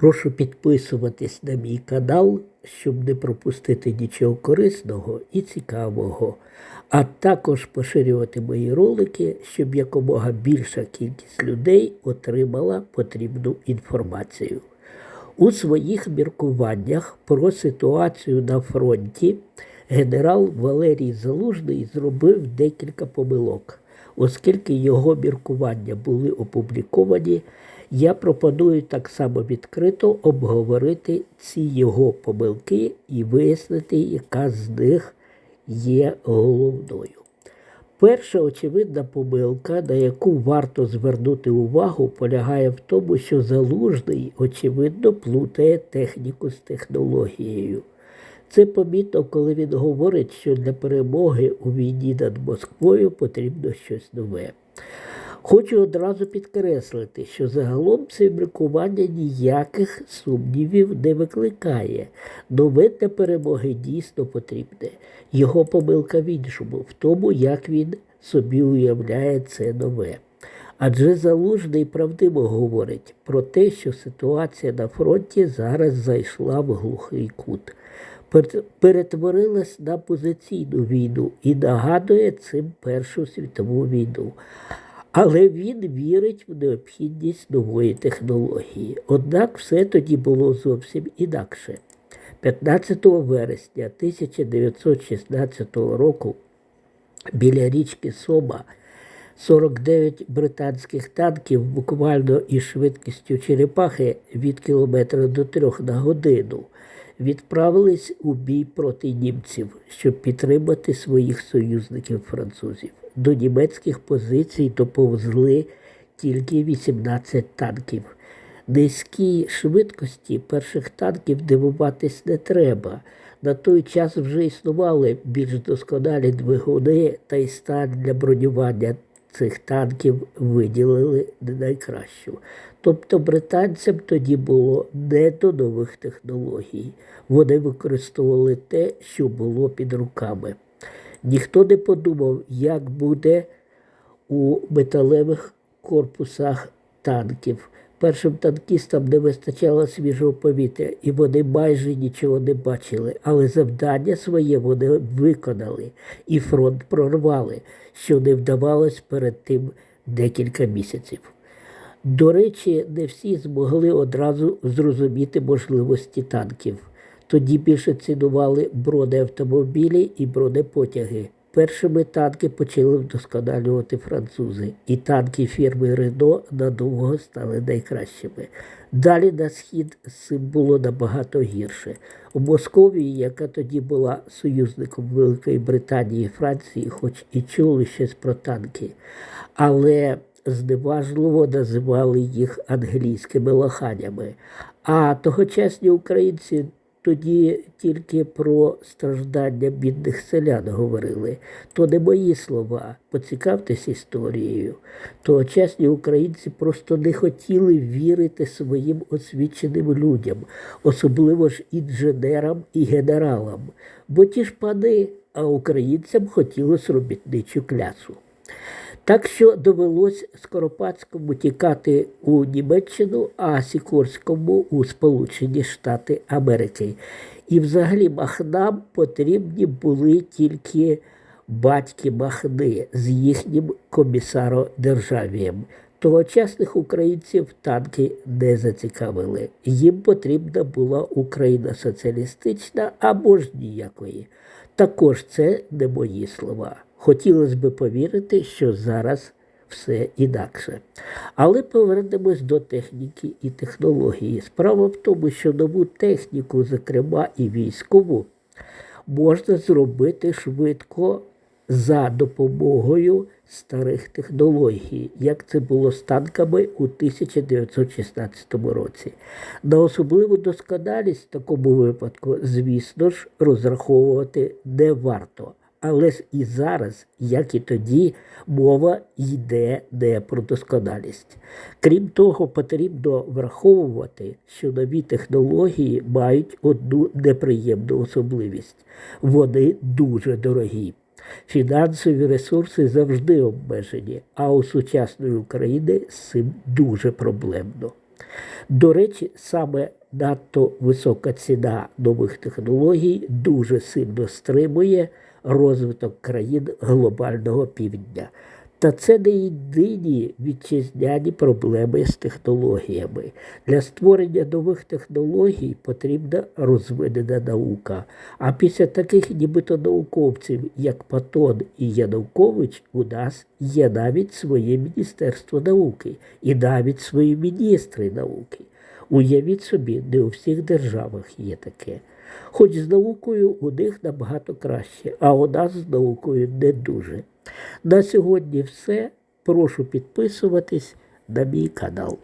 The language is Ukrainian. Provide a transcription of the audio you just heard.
Прошу підписуватись на мій канал, щоб не пропустити нічого корисного і цікавого, а також поширювати мої ролики, щоб якомога більша кількість людей отримала потрібну інформацію. У своїх міркуваннях про ситуацію на фронті генерал Валерій Залужний зробив декілька помилок. Оскільки його міркування були опубліковані, я пропоную так само відкрито обговорити ці його помилки і вияснити, яка з них є головною. Перша очевидна помилка, на яку варто звернути увагу, полягає в тому, що залужний, очевидно, плутає техніку з технологією. Це помітно, коли він говорить, що для перемоги у війні над Москвою потрібно щось нове. Хочу одразу підкреслити, що загалом це міркування ніяких сумнівів не викликає. Нове для перемоги дійсно потрібне. Його помилка в іншому, в тому, як він собі уявляє це нове. Адже залужний правдиво говорить про те, що ситуація на фронті зараз зайшла в глухий кут перетворилась на позиційну війну і нагадує цим Першу світову війну. Але він вірить в необхідність нової технології. Однак все тоді було зовсім інакше. 15 вересня 1916 року біля річки Сома 49 британських танків буквально із швидкістю черепахи від кілометра до трьох на годину відправились у бій проти німців, щоб підтримати своїх союзників французів. До німецьких позицій доповзли тільки 18 танків. Низькій швидкості перших танків дивуватись не треба. На той час вже існували більш досконалі двигуни та й сталь для бронювання цих танків виділили не найкращу. Тобто британцям тоді було не до нових технологій. Вони використовували те, що було під руками. Ніхто не подумав, як буде у металевих корпусах танків. Першим танкістам не вистачало свіжого повітря, і вони майже нічого не бачили. Але завдання своє вони виконали, і фронт прорвали, що не вдавалось перед тим декілька місяців. До речі, не всі змогли одразу зрозуміти можливості танків. Тоді більше цінували бронеавтомобілі і бронепотяги. Першими танки почали вдосконалювати французи, і танки фірми Рено надовго стали найкращими. Далі на схід з цим було набагато гірше. У Московії, яка тоді була союзником Великої Британії і Франції, хоч і чули щось про танки, але зневажливо називали їх англійськими лоханями. А тогочасні українці тоді тільки про страждання бідних селян говорили. То не мої слова. Поцікавтесь історією. Тогочасні українці просто не хотіли вірити своїм освіченим людям, особливо ж інженерам і генералам. Бо ті ж пани, а українцям хотілося робітничу клясу. Так що довелось Скоропадському тікати у Німеччину, а Сікорському у Сполучені Штати Америки. І взагалі Махнам потрібні були тільки батьки Махни з їхнім комісародержавієм. Тогочасних українців танки не зацікавили. Їм потрібна була Україна соціалістична або ж ніякої. Також це не мої слова. Хотілося б повірити, що зараз все інакше. Але повернемось до техніки і технології. Справа в тому, що нову техніку, зокрема і військову, можна зробити швидко за допомогою старих технологій, як це було з танками у 1916 році. На особливу досконалість в такому випадку, звісно ж, розраховувати не варто. Але ж і зараз, як і тоді, мова йде не про досконалість. Крім того, потрібно враховувати, що нові технології мають одну неприємну особливість. Вони дуже дорогі. Фінансові ресурси завжди обмежені, а у сучасної України з цим дуже проблемно. До речі, саме надто висока ціна нових технологій дуже сильно стримує розвиток країн глобального півдня. Та це не єдині вітчизняні проблеми з технологіями. Для створення нових технологій потрібна розвинена наука. А після таких нібито науковців, як Патон і Янукович, у нас є навіть своє Міністерство науки і навіть свої міністри науки. Уявіть собі, не у всіх державах є таке. Хоч з наукою у них набагато краще, а у нас з наукою не дуже. На сьогодні все. Прошу підписуватись на мій канал.